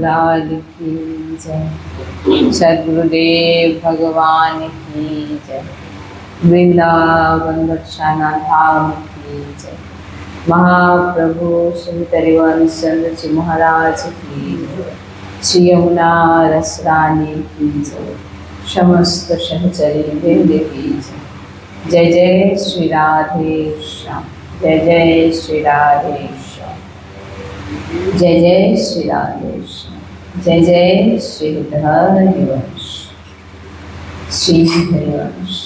लाल की जय। सदगुरुदेव भगवान की जय। वृंदावन धाम की जय। महाप्रभु श्री परिवंश चंद्र जी महाराज की जय। श्री यमुना की जय। समस्त सहचरी वृंद की जय। जय जय श्री राधे श्याम। जय जय श्री राधे श्याम जय जय श्री राधे श्याम जय जय श्री हरिवंश श्री हरिवंश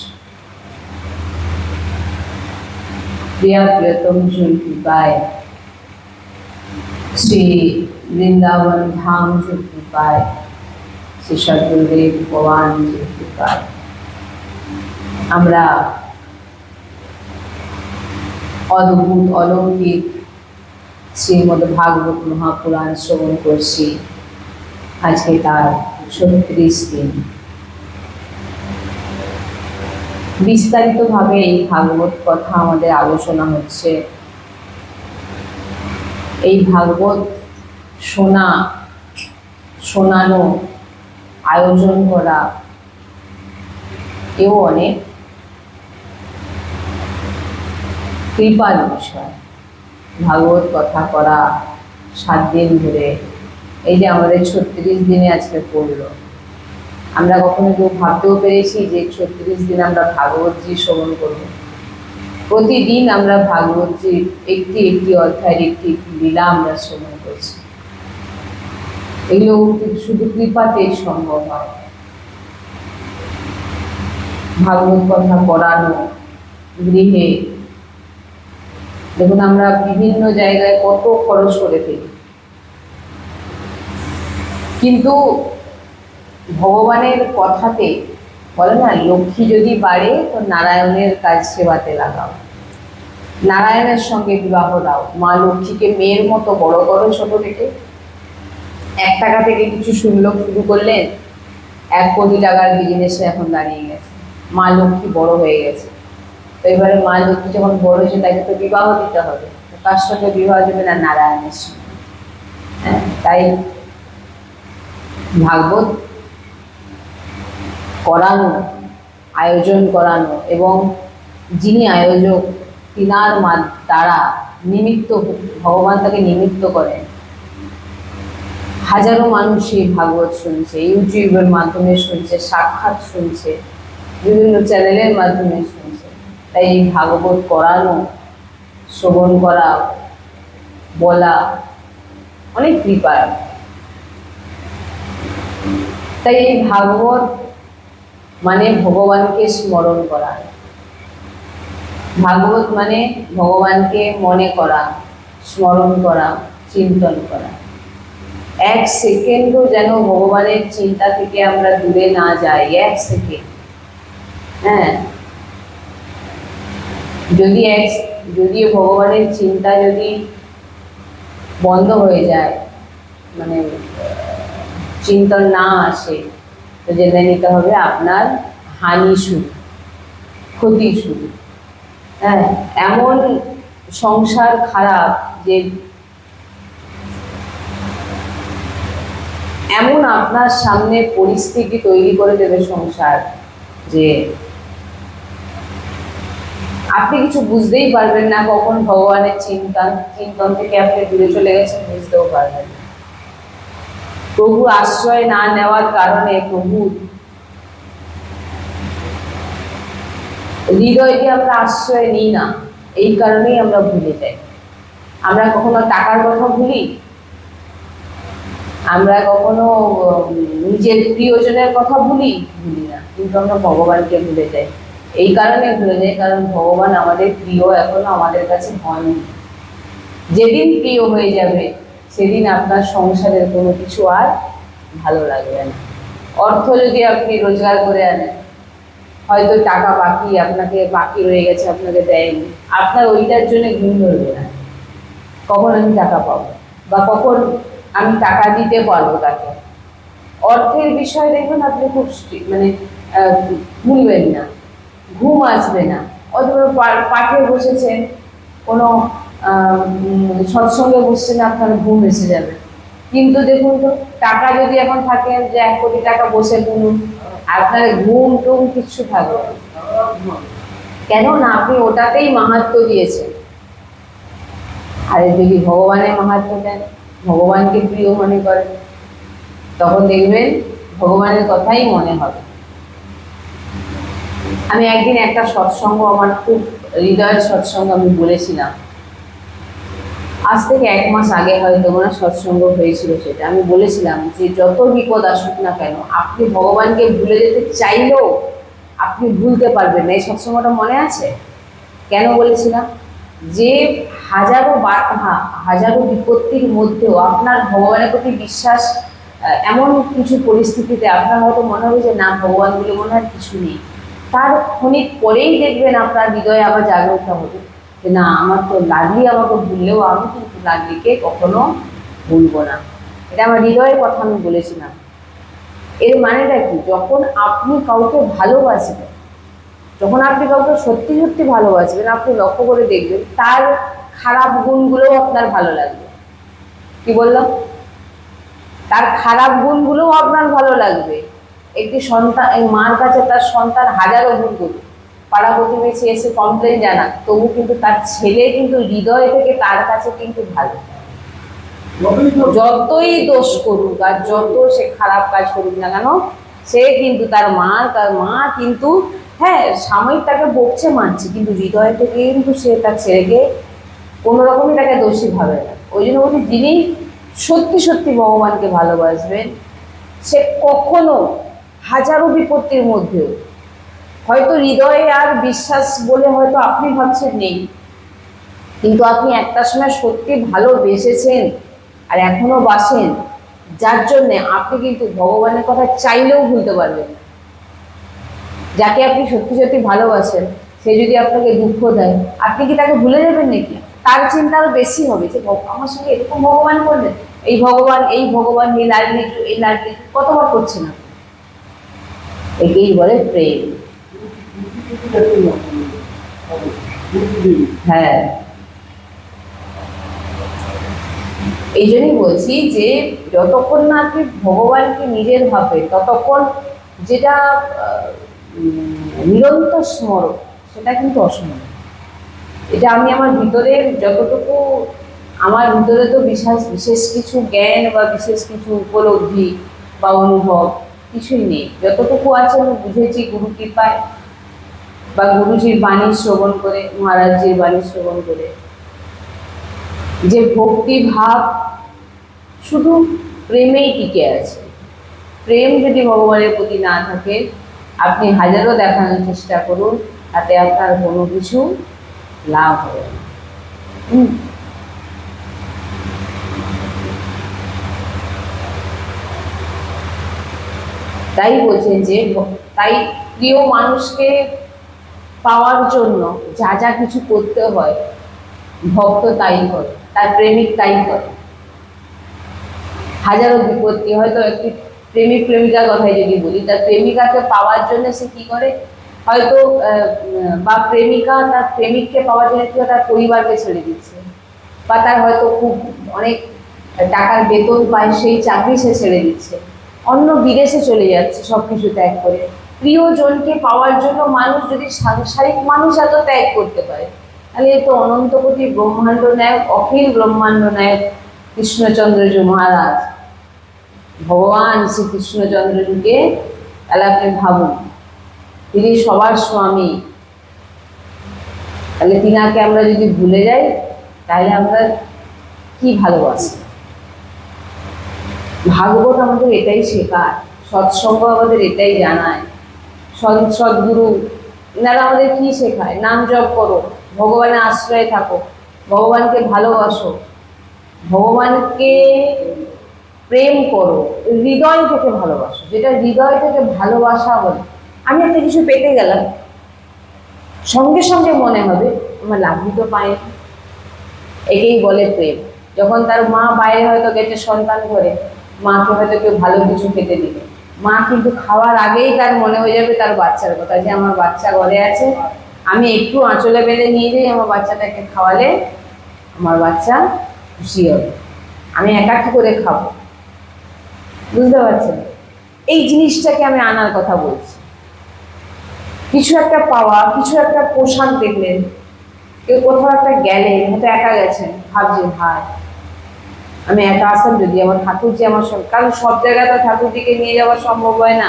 प्रिया प्रियतम जुल कृपाए श्री वृंदावन धाम जुल कृपाए শ্রী সদ্গুরুদেব ভগবান যে কৃপায় আমরা অদ্ভুত অলৌকিক শ্রীমদ ভাগবত মহাপুরাণ শ্রবণ করছি। আজকে তার ছত্রিশ দিন। বিস্তারিতভাবে এই ভাগবত কথা আমাদের আলোচনা হচ্ছে। এই ভাগবত শোনা, শোনানো, আয়োজন করা এও অনেক কৃপার বিষয়। ভাগবত কথা করা সাত দিন ধরে। এই যে আমাদের ছত্রিশ দিনে আজকে পড়ল। আমরা কখনো কেউ ভাবতেও পেরেছি যে ছত্রিশ দিন আমরা ভাগবতজি শ্রবণ করব। প্রতিদিন আমরা ভাগবতজির একটি একটি অধ্যায়ের একটি একটি লীলা আমরা শ্রবণ করছি। এগুলো শুধু কৃপাতেই সম্ভব হয়। ভাগবত কথা পড়ানো, গৃহে দেখুন, আমরা বিভিন্ন জায়গায় কত খরচ করে ফেলি। কিন্তু ভগবানের কথাতে বলে না, লক্ষ্মী যদি বাড়ে, তো নারায়ণের কাজ সেবাতে লাগাও। নারায়ণের সঙ্গে বিবাহ দাও। মা লক্ষ্মীকে মেয়ের মতো বড় করো ছোট থেকে। এক টাকা থেকে কিছু সুন্দর শুরু করলেন, এক কোটি টাকার বিজনেসে এখন দাঁড়িয়ে গেছে। মা লক্ষ্মী বড় হয়ে গেছে। এবারে মা লক্ষ্মী যখন বড় হয়েছে, তাকে তো বিবাহ দিতে হবে। কার সঙ্গে বিবাহ দেবে না নারায়ণের সঙ্গে? হ্যাঁ তাই ভাগবত করানো, আয়োজন করানো এবং যিনি আয়োজক, তিনার দ্বারা নিমিত্ত, ভগবান তাকে নিমিত্ত করেন। হাজারো মানুষ এই ভাগবত শুনছে, ইউটিউবের মাধ্যমে শুনছে, সাক্ষাৎ শুনছে, বিভিন্ন চ্যানেলের মাধ্যমে শুনছে। তাই এই ভাগবত করানো শ্রবণ করা, বলা, অনেক কৃপার। তাই এই ভাগবত মানে ভগবানকে স্মরণ করা। ভাগবত মানে ভগবানকে মনে করা, স্মরণ করা, চিন্তন করা। এক সেকেন্ডও যেন ভগবানের চিন্তা থেকে আমরা দূরে না যাই, এক সেকেন্ড। হ্যাঁ? যদি এক, যদি ভগবানের চিন্তা যদি বন্ধ হয়ে যায় মানে চিন্তন না আসে, তো জেনে নিতে হবে আপনার হানি শুরু ক্ষতি শুরু হ্যাঁ এমন সংসার খারাপ যে এমন আপনার সামনে পরিস্থিতি তৈরি করে দেবে সংসার যে আপনি কিছু বুঝতেই পারবেন না কখন ভগবানের চিন্তা, চিন্তন থেকে আপনি দূরে চলে গেছেন, বুঝতেও পারবেন প্রভু আশ্রয় না নেওয়ার কারণে প্রভু হৃদয়কে আমরা আশ্রয় নিই না, এই কারণেই আমরা ভুলে যাই। আমরা কখনো টাকার কথা ভুলি? আমরা কখনো নিজের প্রিয়জনের কথা ভুলি? ভুলি না। কিন্তু আমরা ভগবানকে ভুলে যাই। এই কারণে ভুলে যাই, কারণ ভগবান আমাদের প্রিয়, এখনও আমাদের কাছে হয়নি যেদিন প্রিয় হয়ে যাবে, সেদিন আপনার সংসারের কোনো কিছু আর ভালো লাগবে না। অর্থ যদি আপনি রোজগার করে আনেন, হয়তো টাকা বাকি আপনাকে, বাকি রয়ে গেছে, আপনাকে দেয়নি। আপনার ওইটার জন্য ঘুম ধরবে না। কখন আমি টাকা পাবো? বা কখন আমি টাকা দিতে পারব তাকে? অর্থের বিষয় দেখবেন আপনি খুব মানে ভুলবেন না। ঘুম আসবে না। অথবা পাঠে বসেছেন কোনো সৎসঙ্গে বসছেন আপনার ঘুম এসে যাবে। কিন্তু দেখুন তো, টাকা যদি এখন থাকে যে এক কোটি টাকা বসে গুনুন আপনার ঘুম টুম কিচ্ছু থাকবে। কেন না আপনি ওটাতেই মাহাত্ম দিয়েছেন। আর যদি ভগবানের মাহাত্ম দেন ভগবানকে প্রিয় মনে করেন। তখন দেখবেন ভগবানের কথাই মনে হবে। আমি একদিন একটা সৎসঙ্গ, আমার খুব হৃদয়ের সৎসঙ্গ আমি বলেছিলাম। আজ থেকে এক মাস আগে হয়তো ওনার সৎসঙ্গ হয়েছিল সেটা। আমি বলেছিলাম যে যত বিপদ আসুক না কেন, আপনি ভগবানকে ভুলে যেতে চাইলেও আপনি ভুলতে পারবেন না। এই সৎসঙ্গটা মনে আছে? কেন বলেছিলাম? যে হাজারো বাধা হাজারো বিপত্তির মধ্যেও আপনার ভগবানের প্রতি বিশ্বাস এমন কিছু পরিস্থিতিতে আপনার হয়তো মনে হবে যে না, ভগবান বলে মনে হয় কিছু নেই। তার ক্ষণিক পরেই দেখবেন আপনার হৃদয়ে আবার জাগ্রত হবে। যে না, আমার তো লাগলি আমাকে ভুললেও আমি কিন্তু লাগলিকে কখনো ভুলবো না। এটা আমার হৃদয়ের কথা আমি বলেছিলাম। এর মানেটা কি? যখন আপনি কাউকে ভালোবাসবেন, যখন আপনি কাউকে সত্যি সত্যি ভালোবাসবেন, আপনি লক্ষ্য করে দেখবেন তার খারাপ গুণগুলোও আপনার ভালো লাগবে। কি বললাম? তার খারাপ গুণগুলোও আপনার ভালো লাগবে। একটি সন্তান এই মার কাছে তার সন্তান হাজারো ভুল করবে পাড়া প্রতিবেশী এসে কমপ্লেন জানাক তবু কিন্তু তার ছেলে কিন্তু হৃদয় থেকে তার কাছে কিন্তু ভালো। যতই দোষ করুক। আর যত সে খারাপ কাজ করুক না কেন সে কিন্তু তার মা তার মা কিন্তু হ্যাঁ সাময়িক তাকে বকছে মানছে কিন্তু হৃদয় থেকে কিন্তু সে তার ছেলেকে কোনো রকমই তাকে দোষী ভাবে না। ওই জন্য বলছি যিনি সত্যি সত্যি ভগবানকে ভালোবাসবেন সে কখনো হাজারো বিপত্তির মধ্যেও। হয়তো হৃদয়ে আর বিশ্বাস বলে হয়তো আপনি ভাবছেন নেই। কিন্তু আপনি একটা সময় সত্যি ভালোবেসেছেন আর এখনও বাসেন যার জন্যে আপনি কিন্তু ভগবানের কথা চাইলেও ভুলতে পারবেন যাকে আপনি সত্যি সত্যি ভালোবাসেন, সে যদি আপনাকে দুঃখ দেয়, আপনি কি তাকে ভুলে যাবেন নাকি? তার চিন্তা আরও বেশি হবে যে আমার সঙ্গে এরকম ভগবান করলেন? এই ভগবান এই ভগবান, এই লাডলি এই লাডলি কতবার করছে না একেই বলে প্রেম। হ্যাঁ। এই জন্যই বলছি যে, যতক্ষণ না আপনি ভগবানকে নিজের ভাবে, ততক্ষণ যেটা নিরন্তর স্মরণ, সেটা কিন্তু অসম্ভব। এটা আমি আমার ভিতরের যতটুকু, আমার ভিতরে তো বিশেষ বিশেষ কিছু জ্ঞান বা বিশেষ কিছু উপলব্ধি বা অনুভব কিছুই নেই। যতটুকু আছে আমি বুঝেছি গুরু কৃপায় বা গুরুজির বাণী শ্রবণ করে, মহারাজজির বাণী শ্রবণ করে। যে ভক্তি ভাব শুধু প্রেমেই টিকে আছে। প্রেম যদি ভগবানের প্রতি না থাকে, আপনি হাজারো দেখানোর চেষ্টা করুন, তাতে আপনার কোনো কিছু লাভ হবে না। তাই বলছেন যে, তাই প্রিয় মানুষকে পাওয়ার জন্য যা যা কিছু করতে হয়, ভক্ত তাই করে, তার প্রেমিক তাই করে। হাজারো বিপত্তি, হয়তো একটি প্রেমিক, প্রেমিকার কথাই যদি বলি, তার প্রেমিকাকে পাওয়ার জন্য সে কি করে? হয়তো বা প্রেমিকা তার প্রেমিককে পাওয়ার জন্য কি তার পরিবারকে ছেড়ে দিচ্ছে। বা তার হয়তো খুব অনেক টাকার বেতন পায়, সেই চাকরি সে ছেড়ে দিচ্ছে। অন্য বিদেশে চলে যাচ্ছে সব কিছু ত্যাগ করে। প্রিয়জনকে পাওয়ার জন্য মানুষ যদি সাংসারিক মানুষ এত ত্যাগ করতে পারে, তাহলে এ তো অনন্তপতি ব্রহ্মাণ্ড নায়ক, অখিল ব্রহ্মাণ্ড নায়ক কৃষ্ণচন্দ্রজু মহারাজ। ভগবান শ্রীকৃষ্ণচন্দ্রজুকে তাহলে আপনি ভাবুন, তিনি সবার স্বামী। তাহলে তিনাকে আমরা যদি ভুলে যাই, তাহলে আমরা কি ভালোবাসি? ভাগবত আমাদের এটাই শেখায়, সৎসঙ্গ আমাদের এটাই জানায়। সৎ, সদ্গুরু, এনারা আমাদের কি শেখায়? নাম জপ করো, ভগবানের আশ্রয়ে থাকো, ভগবানকে ভালোবাসো, ভগবানকে প্রেম করো, হৃদয় থেকে ভালোবাসো, যেটা হৃদয় থেকে ভালোবাসা বলে। আমি একটা কিছু পেতে গেলাম, সঙ্গে সঙ্গে মনে হবে, আমার লাভই তো পাই একেই বলে প্রেম। যখন তার মা বাইরে হয়তো গেছে সন্তান করে মাকে হয়তো কেউ ভালো কিছু খেতে দিবে। মা কিন্তু খাওয়ার আগেই তার মনে হয়ে যাবে তার বাচ্চার কথা যে আমার বাচ্চা ঘরে আছে। আমি একটু আঁচলে বেঁধে নিয়ে যাই, আমার বাচ্চাটাকে খাওয়ালে আমার বাচ্চা খুশি হবে। আমি একা কি করে খাব? বুঝতে পারছেন? এই জিনিসটাকে আমি আনার কথা বলছি। কিছু একটা পাওয়া, কিছু একটা পোশাক দেখলেন, কেউ কোথাও একটা গেলেন, হয়তো একা গেছেন, ভাবছেন ভাই আমি একা আসলাম যদি আমার ঠাকুরজি আমার সঙ্গে, কারণ সব জায়গায় তো ঠাকুরজিকে নিয়ে যাওয়া সম্ভব হয় না।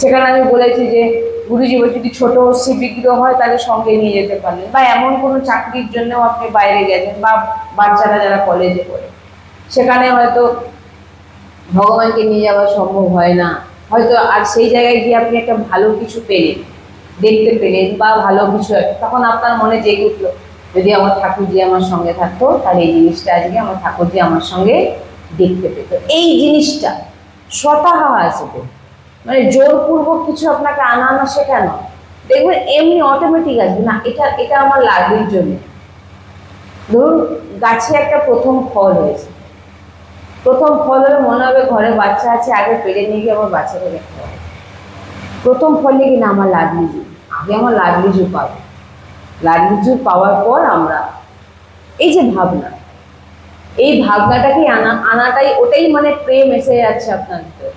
সেখানে আমি বলেছি যে, গুরুজি যদি ছোট সে বিগ্রহ হয় তাহলে সঙ্গে নিয়ে যেতে পারলেন। বা এমন কোনো চাকরির জন্যও আপনি বাইরে গেছেন বা বাচ্চারা যারা কলেজে পড়ে। সেখানে হয়তো ভগবানকে নিয়ে যাওয়া সম্ভব হয় না। হয়তো আর সেই জায়গায় গিয়ে আপনি একটা ভালো কিছু পেলেন, দেখতে পেলেন বা ভালো কিছু তখন আপনার মনে জেগে উঠল যদি আমার ঠাকুরজি আমার সঙ্গে থাকতো, তাহলে এই জিনিসটা আজকে আমার ঠাকুরজি আমার সঙ্গে দেখতে পেত। এই জিনিসটা স্বতঃ আসবে মানে জোরপূর্বক কিছু আপনাকে আনা না শেখানো দেখবেন এমনি অটোমেটিক আসবে। না, এটা এটা আমার লাগবের জন্য। ধরুন, গাছে একটা প্রথম ফল হয়েছে। প্রথম ফল হলে মনে হবে ঘরে বাচ্চা আছে, আগে পেরে নিয়ে গিয়ে আমার বাচ্চাকে দেখতে হবে প্রথম ফলে কি না, আমার লাডলিজু আগে আমার লাডলিজু পাবো। লাডলিজু পাওয়ার পর আমরা, এই যে ভাবনা, এই ভাবনাটাকে আনা, আনাটাই, ওটাই মানে প্রেম এসে যাচ্ছে আপনার ভিতরে।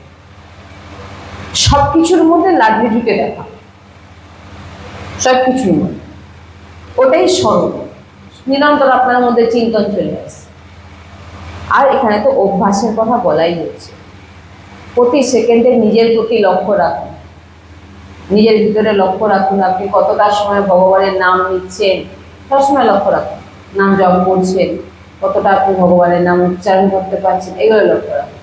সব কিছুর মধ্যে লাডলিজুকে দেখা। সব কিছুর মধ্যে। ওটাই স্মরণ। নিরন্তর আপনার মধ্যে চিন্তন চলে আসে। আর এখানে তো অভ্যাসের কথা বলাই হচ্ছে। প্রতি সেকেন্ডে নিজের প্রতি লক্ষ্য রাখুন। নিজের ভিতরে লক্ষ্য রাখুন আপনি কতটা সময় ভগবানের নাম নিচ্ছেন। সবসময় লক্ষ্য রাখুন, নাম জপ করছেন, কতটা আপনি ভগবানের নাম উচ্চারণ করতে পারছেন, এগুলো লক্ষ্য রাখুন।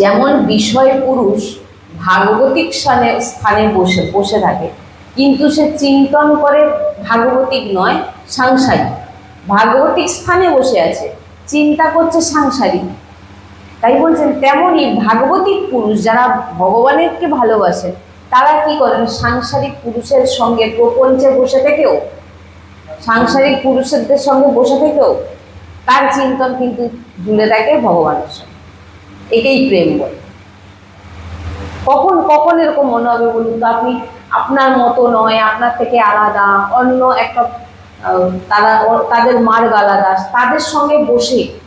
যেমন বিষয় পুরুষ ভাগবতিক স্থানে স্থানে বসে বসে থাকে, কিন্তু সে চিন্তন করে ভাগবতিক নয়, সাংসারিক। ভাগবতিক স্থানে বসে আছে, চিন্তা করছে সাংসারিক। তাই বলছেন, তেমনই ভাগবতিক পুরুষ যারা ভগবানেরকে ভালোবাসেন তারা কি করেন? সাংসারিক পুরুষের সঙ্গে প্রপঞ্চে বসে থেকেও? সাংসারিক পুরুষদের সঙ্গে বসে থেকেও? তার চিন্তন কিন্তু জুড়ে থাকে ভগবানের সঙ্গে। একেই প্রেম বলে। কখন কখন এরকম মনে হবে বলুন তো? আপনি, আপনার মতো নয়, আপনার থেকে আলাদা, অন্য একটা তারা, তাদের মার্গ আলাদা, তাদের সঙ্গে বসে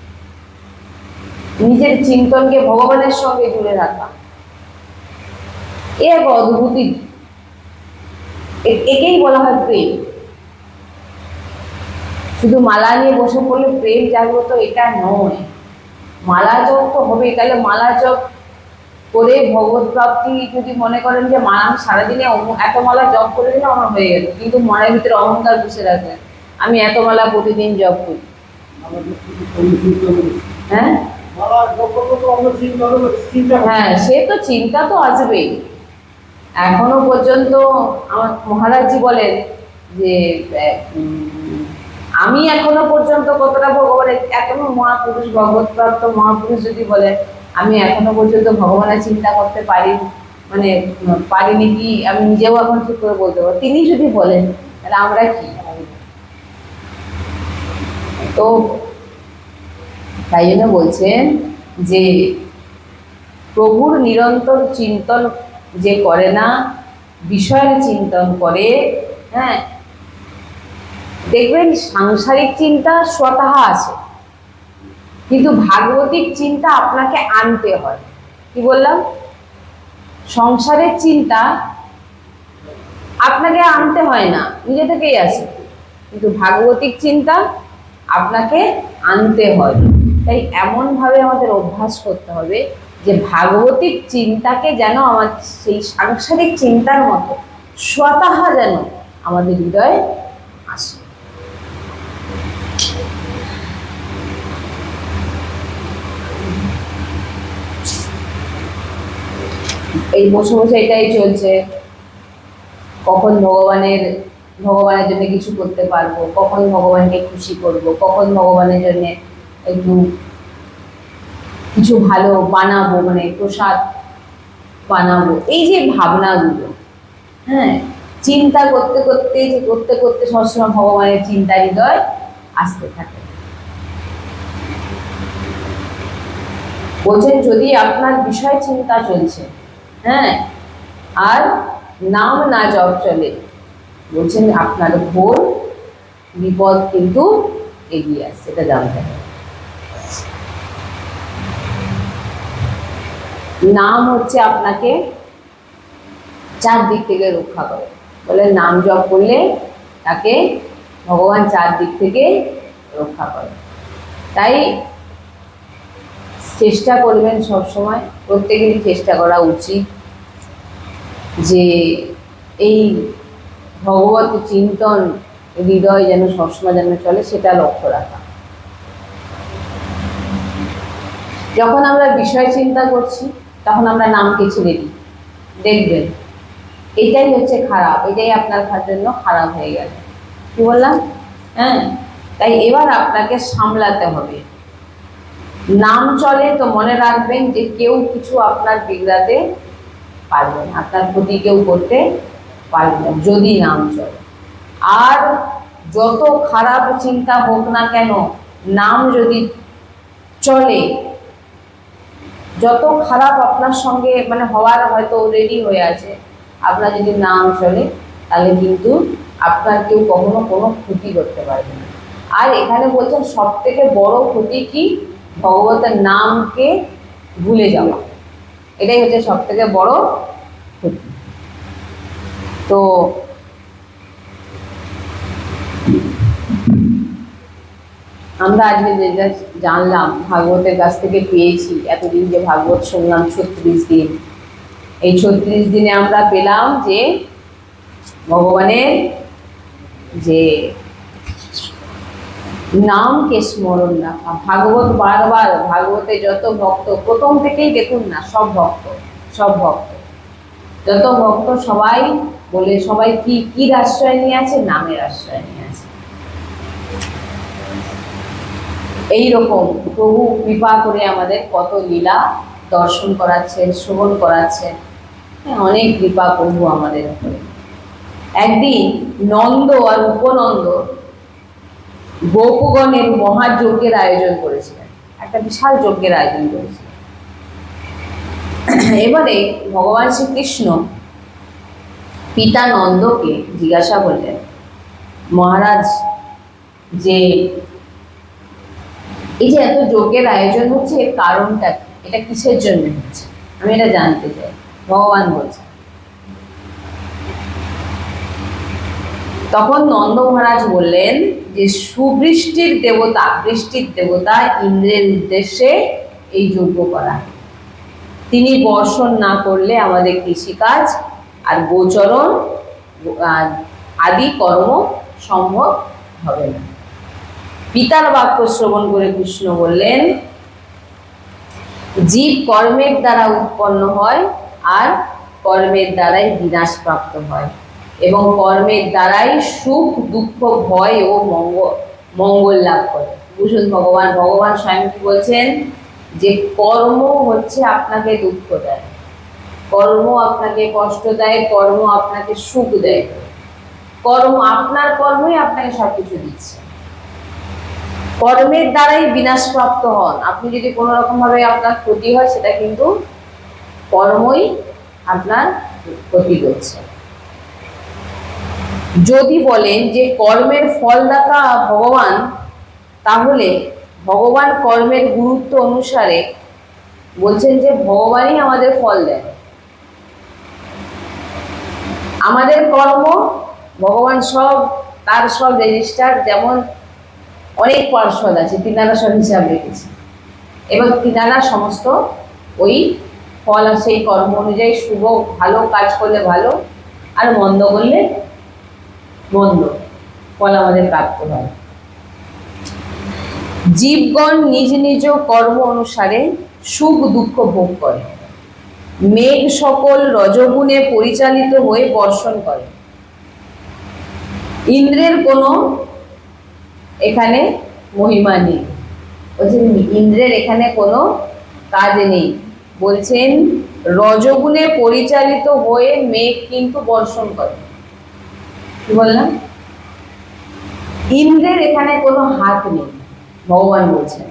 নিজের চিন্তনকে ভগবানের সঙ্গে জুড়ে রাখা। এ এক অদ্ভুতি একেই বলা হয় প্রেম। শুধু মালা নিয়ে বসে পড়লে প্রেম জাগ্রত এটা নয়। মালা জপ তো হবেই তাহলে মালা জপ করে ভগবত প্রাপ্তি যদি মনে করেন যে মা আমি সারাদিনে এত মালা জপ করে দিলে আমার হয়ে গেল কিন্তু মনের ভিতরে অহংকার বসে রাখবেন। আমি এত মালা প্রতিদিন জপ করি। হ্যাঁ? হ্যাঁ সে তো চিন্তা তো আসবেই। এখনও পর্যন্ত আমার মহারাজজি বলেন যে আমি এখনও পর্যন্ত কতটা ভগবানের এখনও মহাপুরুষ ভগবত প্রাপ্ত মহাপুরুষ যদি বলেন আমি এখনও পর্যন্ত ভগবানের চিন্তা করতে পারি মানে পারিনি কি, আমি নিজেও এখন ঠিক করে বলতে পারব। তিনি যদি বলেন, তাহলে আমরা কি? তো তাই জন্য বলছেন যে প্রভুর নিরন্তর চিন্তন যে করে না, বিষয়ের চিন্তন করে হ্যাঁ? দেখবেন সাংসারিক চিন্তা স্বতঃ আছে, কিন্তু ভাগবতিক চিন্তা আপনাকে আনতে হয়। কি বললাম? সংসারের চিন্তা আপনাকে আনতে হয় না, নিজে থেকেই আসে কিন্তু ভাগবতিক চিন্তা আপনাকে আনতে হয়। তাই এমনভাবে আমাদের অভ্যাস করতে হবে যে ভাগবতিক চিন্তাকে যেন আমার সেই সাংসারিক চিন্তার মতো স্বতঃ যেন আমাদের হৃদয়ে আসে। এই বসে বসে এটাই চলছে। কখন ভগবানের ভগবানের জন্য কিছু করতে পারব, কখন ভগবানকে খুশি করব, কখন ভগবানের জন্য একটু কিছু ভালো বানাবো মানে প্রসাদ বানাবো। এই যে ভাবনাগুলো হ্যাঁ চিন্তা করতে করতে, যে করতে করতে সবসময় ভগবানের চিন্তা হৃদয় আসতে থাকে। বলছেন, যদি আপনার বিষয় চিন্তা চলছে হ্যাঁ আর নাম না জপ চলে, বলছেন, আপনার ঘোর বিপদ কিন্তু এগিয়ে আসছে এটা জানতে হবে। নাম হচ্ছে আপনাকে চারদিক থেকে রক্ষা করে। বলে নাম জপ করলে তাকে ভগবান চারদিক থেকে রক্ষা করে। তাই চেষ্টা করবেন সব সময় প্রত্যেকেরই চেষ্টা করা উচিত যে এই ভগবত চিন্তন হৃদয় যেন সবসময় যেন চলে, সেটা লক্ষ্য রাখা। যখন আমরা বিষয় চিন্তা করছি তখন আমরা নামকে ছেড়ে দিই। দেখবেন, এটাই হচ্ছে খারাপ, এটাই আপনার জন্য খারাপ হয়ে গেল। কি বললাম? হ্যাঁ তাই এবার আপনাকে সামলাতে হবে। নাম চলে তো মনে রাখবেন যে কেউ কিছু আপনার বিগড়াতে পারবে না, আপনার ক্ষতি কেউ করতে পারবে না, যদি নাম চলে। আর যত খারাপ চিন্তা হোক না কেন, নাম যদি চলে যত খারাপ আপনার সঙ্গে মানে হওয়ার হয়তো রেডি হয়ে আছে, আপনার যদি নাম চলে, তাহলে কিন্তু আপনার কেউ কখনো কোনো ক্ষতি করতে পারবে না। আর এখানে বলছেন সব থেকে বড় ক্ষতি কি? ভগবতের নামকে ভুলে যাওয়া। এটাই হচ্ছে সব থেকে বড় ক্ষতি। তো আমরা আজকে যেটা জানলাম ভাগবতের কাছ থেকে পেয়েছি, এতদিন যে ভাগবত শুনলাম ছত্রিশ দিন। এই ছত্রিশ দিনে আমরা পেলাম যে ভগবানের যে নামকে স্মরণ রাখা। ভাগবত বারবার, ভাগবতে যত ভক্ত, প্রথম থেকেই দেখুন না, সব ভক্ত সব ভক্ত। যত ভক্ত সবাই বলে, সবাই কি কি আশ্রয় নিয়ে আছে? নামের আশ্রয় নিয়ে আছে এইরকম প্রভু কৃপা করে আমাদের কত লীলা দর্শন করাচ্ছেন শ্রবণ করাচ্ছেন। হ্যাঁ, অনেক কৃপা প্রভু আমাদের একদিন নন্দ আর উপনন্দ গোপগণের মহাযজ্ঞের আয়োজন করেছিলেন। একটা বিশাল যজ্ঞের আয়োজন করেছিলেন। এবারে ভগবান শ্রীকৃষ্ণ পিতা নন্দকে জিজ্ঞাসা করলেন মহারাজ যে এই যে এত যোগের আয়োজন হচ্ছে, এর কারণটা এটা কিসের জন্য হচ্ছে? আমি এটা জানতে চাই। ভগবান বলছে। তখন নন্দ মহারাজ বললেন যে, সুবৃষ্টির দেবতা, বৃষ্টির দেবতা ইন্দ্রের উদ্দেশ্যে এই যজ্ঞ করা। তিনি বর্ষণ না করলে আমাদের কৃষিকাজ আর গোচরণ আদি কর্ম সম্ভব হবে না। পিতার বাক্য শ্রবণ করে কৃষ্ণ বললেন, জীব কর্মের দ্বারা উৎপন্ন হয় আর কর্মের দ্বারাই বিনাশ প্রাপ্ত হয় এবং কর্মের দ্বারাই সুখ, দুঃখ, ভয় ও মঙ্গল মঙ্গল লাভ করে। বুঝুন ভগবান ভগবান স্বয়ং কি বলছেন? যে কর্ম হচ্ছে আপনাকে দুঃখ দেয়, কর্ম আপনাকে কষ্ট দেয়, কর্ম আপনাকে সুখ দেয়। কর্ম আপনার কর্মই আপনাকে সবকিছু দিচ্ছে। কর্মের দ্বারাই বিনাশপ্রাপ্ত হন। আপনি যদি কোনো রকম ভাবে আপনার ক্ষতি হয়, সেটা কিন্তু কর্মই আপনার ক্ষতি করছে। যদি বলেন যে কর্মের ফলদাতা ভগবান, তাহলে ভগবান কর্মের গুরুত্ব অনুসারে বলছেন যে ভগবানই আমাদের ফল দেন। আমাদের কর্ম, ভগবান সব, তার সব রেজিস্টার যেমন অনেক পার্শ্বদ আছে, তিনারা সব হিসাব রেখেছে। এবং তিনারা সমস্ত ওই ফল আর সেই কর্ম অনুযায়ী শুভ, ভালো কাজ করলে ভালো, আর মন্দ করলে মন্দ। ফল আমাদের প্রাপ্ত হয়। জীবগণ নিজ নিজ কর্ম অনুসারে সুখ দুঃখ ভোগ করে। মেঘ সকল রজগুণে পরিচালিত হয়ে বর্ষণ করে। ইন্দ্রের কোনো এখানে মহিমা নেই। বলছেন ইন্দ্রের এখানে কোনো কাজ নেই। বলছেন, রজগুণে পরিচালিত হয়ে মেঘ কিন্তু বর্ষণ করে। কি বললাম? ইন্দ্রের এখানে কোনো হাত নেই, ভগবান বলছেন।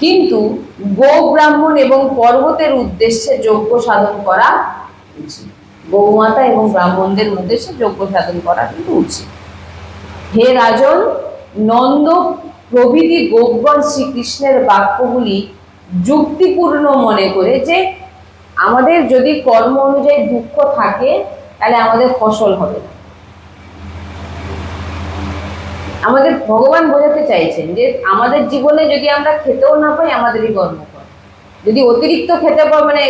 কিন্তু গো ব্রাহ্মণ এবং পর্বতের উদ্দেশ্যে যজ্ঞ সাধন করা উচিত। গৌমাতা এবং ব্রাহ্মণদের উদ্দেশ্যে যজ্ঞ সাধন করা কিন্তু উচিত। হে রাজন নন্দ প্রভৃতি গোপগণ শ্রীকৃষ্ণের বাক্যগুলি যুক্তিপূর্ণ মনে করে যে আমাদের যদি কর্ম অনুযায়ী দুঃখ থাকে, তাহলে আমাদের ফসল হবে না। আমাদের ভগবান বোঝাতে চাইছেন যে আমাদের জীবনে যদি আমরা খেতেও না পাই, আমাদেরই কর্মফল। যদি অতিরিক্ত খেতে পাই মানে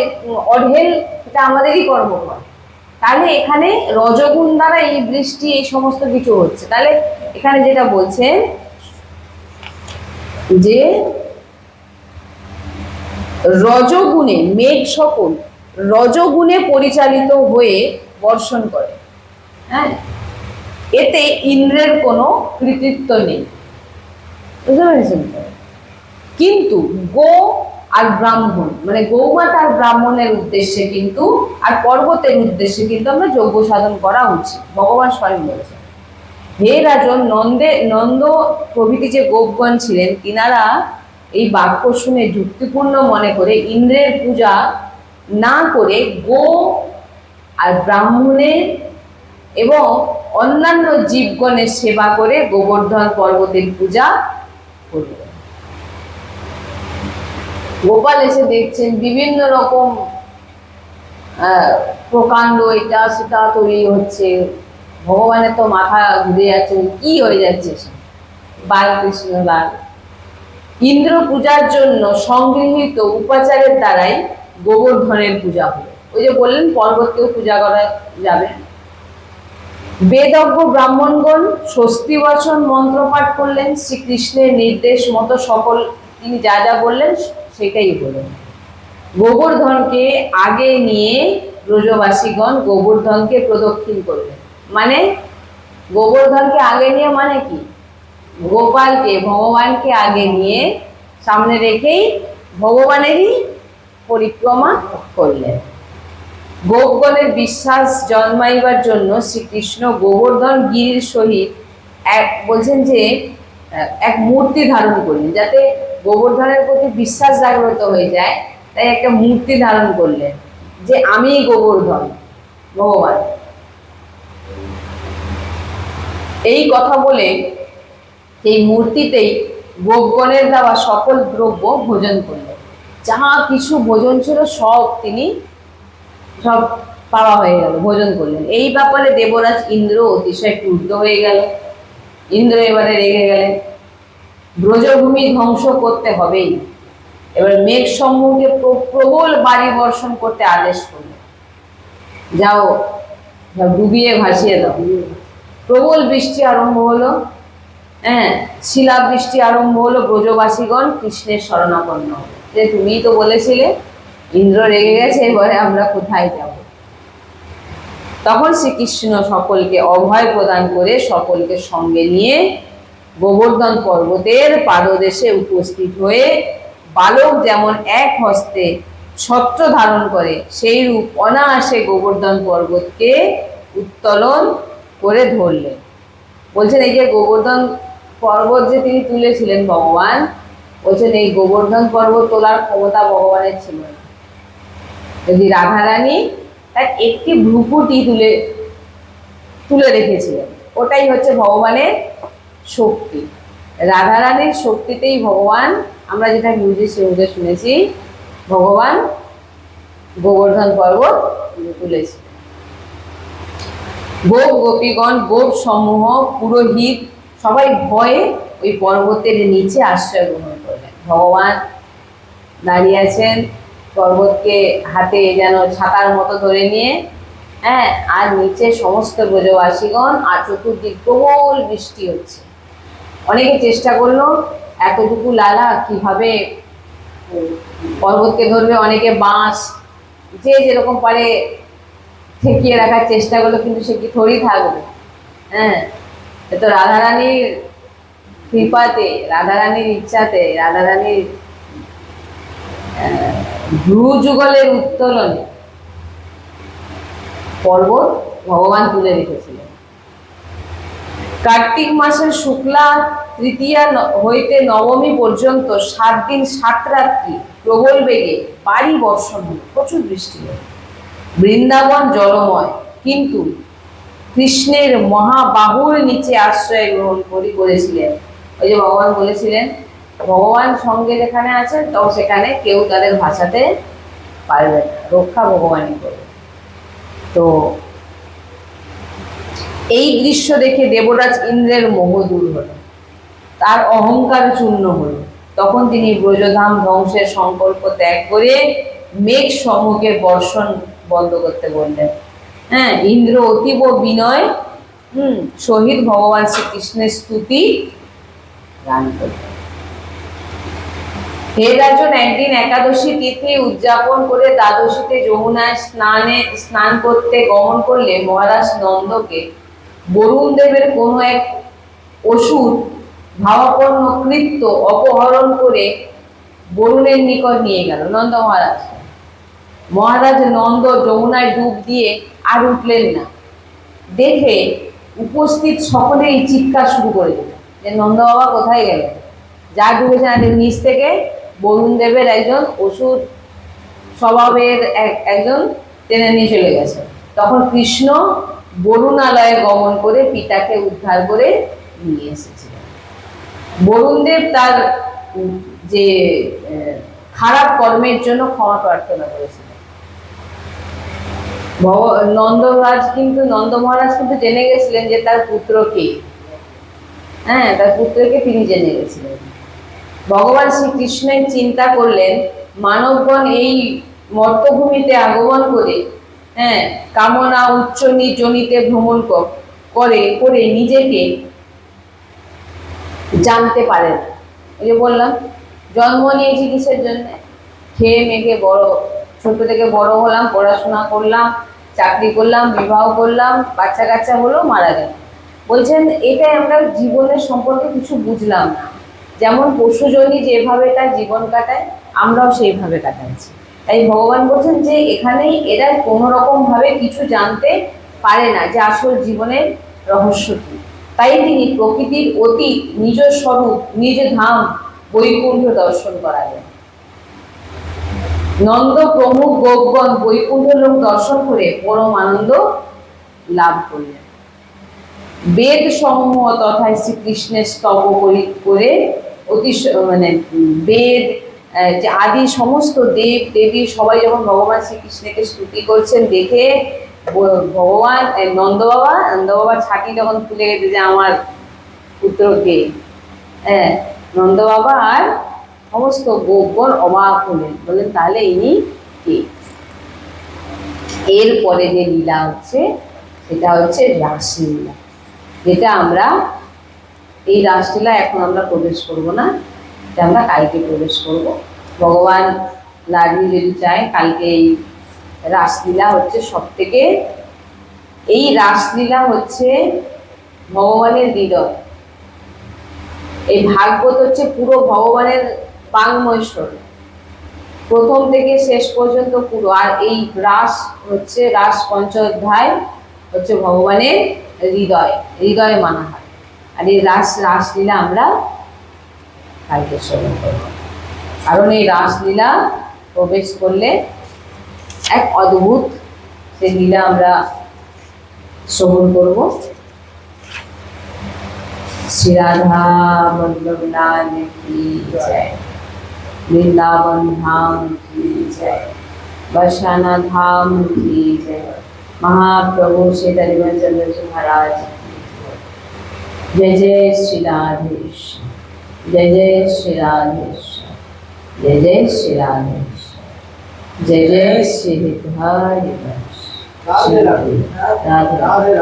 অঢেল এটা আমাদেরই কর্মফল। তাহলে এখানে রজগুণ দ্বারা এই বৃষ্টি, এই সমস্ত কিছু হচ্ছে। তাহলে এখানে যেটা বলছেন, যে রজগুণে, মেঘ সকল রজগুণে পরিচালিত হয়ে বর্ষণ করে। হ্যাঁ? এতে ইন্দ্রের কোনো কৃতিত্ব নেই। বুঝতে পেরেছেন? কিন্তু গো আর ব্রাহ্মণ। মানে গৌমাতা আর ব্রাহ্মণের উদ্দেশ্যে কিন্তু, আর পর্বতের উদ্দেশ্যে কিন্তু আমরা যজ্ঞ সাধন করা উচিত। ভগবান স্বয়ং বলেছেন। হে রাজন, নন্দে, নন্দ প্রভৃতি যে গোপগণ ছিলেন, তিনারা এই বাক্য শুনে যুক্তিপূর্ণ মনে করে ইন্দ্রের পূজা না করে গো আর ব্রাহ্মণের এবং অন্যান্য জীবগণের সেবা করে গোবর্ধন পর্বতের পূজা করবে গোপাল এসে দেখছেন, বিভিন্ন রকম প্রকাণ্ড এটা সেটা তৈরি হচ্ছে। ভগবানের তো মাথা ঘুরে যাচ্ছে, কি হয়ে যাচ্ছে? বালকৃষ্ণ লাল। ইন্দ্র পূজার জন্য সংগৃহীত উপাচারের দ্বারাই গোবর্ধনের পূজা হলো। ওই যে বললেন পর্বতকেও পূজা করা যাবে। বেদজ্ঞ ব্রাহ্মণগণ স্বস্তি বচন মন্ত্র পাঠ করলেন। শ্রীকৃষ্ণের নির্দেশ মতো সকল তিনি যা যা বললেন সেটাই বললেন। গোবর্ধনকে আগে নিয়ে ব্রজবাসীগণ গোবর্ধনকে প্রদক্ষিণ করলেন। মানে গোবর্ধনকে আগে নিয়ে মানে কি? গোপালকে, ভগবানকে আগে নিয়ে সামনে রেখেই ভগবানেরই পরিক্রমা করলেন। গোপগণের বিশ্বাস জন্মাইবার জন্য শ্রীকৃষ্ণ গোবর্ধন গিরির সহিত এক, বলছেন যে এক মূর্তি ধারণ করলেন, যাতে গোবর্ধনের প্রতি বিশ্বাস জাগ্রত হয়ে যায়, তাই একটা মূর্তি ধারণ করলেন, যে আমি গোবর্ধন, ভগবান। এই কথা বলে সেই মূর্তিতেই গোপগণের দেওয়া সকল দ্রব্য ভোজন করলেন। যাহা কিছু ভোজন ছিল সব তিনি, সব পাওয়া হয়ে গেল, ভোজন করলেন। এই ব্যাপারে দেবরাজ ইন্দ্র অতিশয় ক্রুদ্ধ হয়ে গেল। ইন্দ্র এবারে রেগে গেলেন ব্রজভূমি ধ্বংস করতে হবেই। এবার মেঘ সম্মুখে প্র- প্রবল বাড়ি বর্ষণ করতে আদেশ করলেন যাও যাও ডুবিয়ে ভাসিয়ে দাও। প্রবল বৃষ্টি আরম্ভ হলো। হ্যাঁ শিলা বৃষ্টি আরম্ভ হলো ব্রজবাসীগণ কৃষ্ণের শরণাপন্ন যে তুমি তো বলেছিলে, ইন্দ্র রেগে গেছে, এবারে আমরা কোথায় যাব? তখন শ্রীকৃষ্ণ সকলকে অভয় প্রদান করে সকলকে সঙ্গে নিয়ে গোবর্ধন পর্বতের পাদদেশে উপস্থিত হয়ে বালক যেমন এক হস্তে ছত্র ধারণ করে, সেই রূপ অনায়াসে গোবর্ধন পর্বতকে উত্তোলন করে ধরলেন। বলছেন, এই যে গোবর্ধন পর্বত যে তিনি তুলেছিলেন ভগবান, বলছেন, এই গোবর্ধন পর্বত তোলার ক্ষমতা ভগবানের ছিল না। যদি রাধারানী তার একটি ভ্রুকুটি তুলে তুলে রেখেছিলেন। ওটাই হচ্ছে ভগবানের শক্তি। রাধারানীর শক্তিতেই ভগবান, আমরা যেটা নিউজে সেউজে শুনেছি, ভগবান গোবর্ধন পর্বত তুলেছিলেন। গোপ গোপীগণ, গোপ সমূহ, পুরোহিত, সবাই ভয়ে ওই পর্বতের নিচে আশ্রয় গ্রহণ করলেন। ভগবান দাঁড়িয়ে আছেন পর্বতকে হাতে যেন ছাতার মতো ধরে নিয়ে হ্যাঁ আর নিচে সমস্ত ব্রজবাসীগণ আর চতুর্দিক প্রবল বৃষ্টি হচ্ছে। অনেকে চেষ্টা করল, এতটুকু লালা কীভাবে পর্বতকে ধরবে? অনেকে বাঁশ, যে যেরকম পারে ঠেকিয়ে রাখার চেষ্টা করল, কিন্তু সে কি থরি থাকবে? হ্যাঁ এ তো রাধারানীর কৃপাতে, রাধারানীর ইচ্ছাতে, রাধারানীর ভ্রু যুগলের উত্তোলনে পর্বত ভগবান তুলে রেখেছিলেন। কার্তিক মাসের শুক্লা তৃতীয়া হইতে নবমী পর্যন্ত সাত দিন সাত রাত্রি প্রবল বেগে বাড়ি বর্ষণ হলো, প্রচুর বৃষ্টি হলো। বৃন্দাবন জলময়, কিন্তু কৃষ্ণের মহাবাহুর নিচে আশ্রয় গ্রহণ করি করেছিলেন। ওই যে ভগবান বলেছিলেন ভগবান সঙ্গে যেখানে আছেন তো সেখানে কেউ তাদের ভাষাতে পারবে না। রক্ষা ভগবানই করবে। তো এই দৃশ্য দেখে দেবরাজ ইন্দ্রের মোহ দূর হলো। তার অহংকার চূর্ণ হল। তখন তিনি ব্রজধাম ধ্বংসের সংকল্প ত্যাগ করে মেঘ সমূহকে বর্ষণ বন্ধ করতে বললেন। হ্যাঁ ইন্দ্র অতীব বিনয়, হুম, শহীদ ভগবান শ্রীকৃষ্ণের স্তুতি গান করলেন। হে রাজন, একদিন একাদশী উদযাপন করে দ্বাদশীতে যমুনায় স্নানে, স্নান করতে গমন করলে মহারাজ নন্দকে কোনো এক অপহরণ করে বরুণের নিকট নিয়ে গেল। নন্দ মহারাজ মহারাজ নন্দ যমুনায় ডুব দিয়ে আর উঠলেন না। দেখে উপস্থিত সকলেই চিৎকার শুরু করে দিল যে নন্দ বাবা কোথায় গেলেন? যা ডুবেছে নিচ থেকে বরুণ দেবের একজন অসুর স্বভাবের এক- একজন টেনে নিয়ে চলে গেছে। তখন কৃষ্ণ বরুণালয়ে গমন করে পিতাকে উদ্ধার করে নিয়ে এসেছিলেন। বরুণদেব তার যে খারাপ কর্মের জন্য ক্ষমা প্রার্থনা করেছিলেন। ভগ- নন্দরাজ কিন্তু, নন্দ মহারাজ কিন্তু জেনে গেছিলেন যে তার পুত্রকে হ্যাঁ তার পুত্রকে তিনি জেনে গেছিলেন। ভগবান শ্রীকৃষ্ণের চিন্তা করলেন, মানবগণ এই মর্তভূমিতে আগমন করে হ্যাঁ কামনা উচ্চ জনিতে ভ্রমণ করে করে নিজেকে জানতে পারে না এই যে বললাম, জন্ম নিয়েছি কিসের জন্য খেয়ে মেঘে বড়, ছোট থেকে বড় হলাম, পড়াশোনা করলাম, চাকরি করলাম, বিবাহ করলাম, বাচ্চা কাচ্চা হলো, মারা গেল। বলছেন, এটাই আমরা জীবনের সম্পর্কে কিছু বুঝলাম না। যেমন পশুজনী যেভাবে তার জীবন কাটায়, আমরাও সেইভাবে কাটাচ্ছি। তাই ভগবান বলছেন যে এখানেই এরা কোনো রকম ভাবে কিছু জানতে পারে না যে আসল জীবনের রহস্য কি। তাই তিনি প্রকৃতির অতীত, নিজ স্বরূপ, নিজ ধাম, বৈকুণ্ঠ দর্শন করালেন। নন্দ প্রমুখ গোপগণ বৈকুণ্ঠ লোক দর্শন করে পরম আনন্দ লাভ করলেন। বেদ সমূহ তথা শ্রীকৃষ্ণের স্তব করে অতি মানে বেদ যে আদি সমস্ত দেব, দেবী সবাই যখন ভগবান শ্রীকৃষ্ণকে স্তুতি করছেন দেখে ভগবান নন্দ বাবা নন্দ বাবা ছাতি যখন খুলে গেছে যে আমার পুত্রকে হ্যাঁ নন্দ বাবা আর সমস্ত গোপগণ অবাক হলেন। বললেন, তাহলে ইনি কে? এরপরে যে লীলা হচ্ছে, সেটা হচ্ছে রাসলীলা, যেটা আমরা এই রাসলীলা এখন আমরা প্রবেশ করব না। এটা আমরা কালকে প্রবেশ করব। ভগবান লাডলি যদি চায়, কালকে এই রাসলীলা হচ্ছে সব থেকে এই রাসলীলা হচ্ছে ভগবানের হৃদয়। এই ভাগবত হচ্ছে পুরো ভগবানের বাংমৈশ্বর প্রথম থেকে শেষ পর্যন্ত পুরো। আর এই রাস হচ্ছে, রাস পঞ্চোধ্যায় হচ্ছে ভগবানের হৃদয়। হৃদয় মানা হয়। আর এই রাস রাসলীলা আমরা কালকে শ্রবণ করব। কারণ এই রাসলীলা প্রবেশ করলে এক অদ্ভুত সেই লীলা আমরা শ্রবণ করব। শ্রীরাধা বল্লভলাল কি বৃন্দাবন ধাম কি জয়? ধাম কি মহাপ্রভু শ্রী হরিবন চন্দ্র মহারাজ जय जय श्री राधेश जय जय श्री राधेश जय जय श्री राधेश जय जय श्री हरि हरि राधे राधे राधे राधे राधे